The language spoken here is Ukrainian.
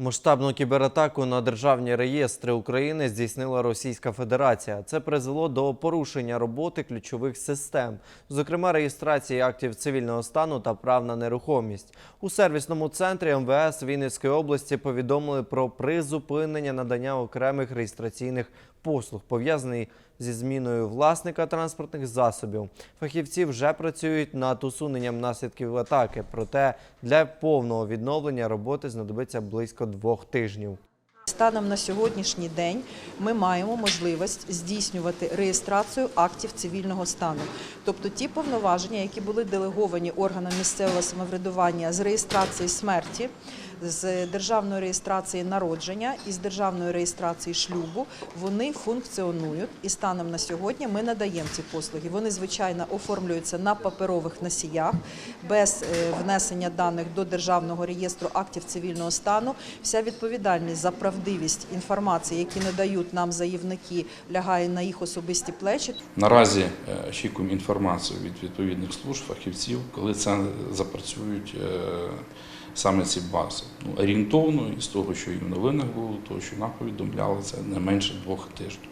Масштабну кібератаку на державні реєстри України здійснила Російська Федерація. Це призвело до порушення роботи ключових систем, зокрема реєстрації актів цивільного стану та прав на нерухомість. У сервісному центрі МВС Вінницької області повідомили про призупинення надання окремих реєстраційних послуг, пов'язаний зі зміною власника транспортних засобів. Фахівці вже працюють над усуненням наслідків атаки. Проте для повного відновлення роботи знадобиться близько двох тижнів. Станом на сьогоднішній день ми маємо можливість здійснювати реєстрацію актів цивільного стану, тобто ті повноваження, які були делеговані органам місцевого самоврядування з реєстрації смерті, з державної реєстрації народження і з державної реєстрації шлюбу, вони функціонують. І станом на сьогодні ми надаємо ці послуги. Вони звичайно оформлюються на паперових носіях без е, внесення даних до державного реєстру актів цивільного стану. Вся відповідальність за правдивість інформації, які надають нам заявники, лягає на їх особисті плечі. Наразі е, очікуємо інформацію від відповідних служб, фахівців, коли це запрацюють е, саме ці бази. Ну, орієнтовно із того, що і в новинах було, того, що нам повідомляли, це не менше двох тижнів.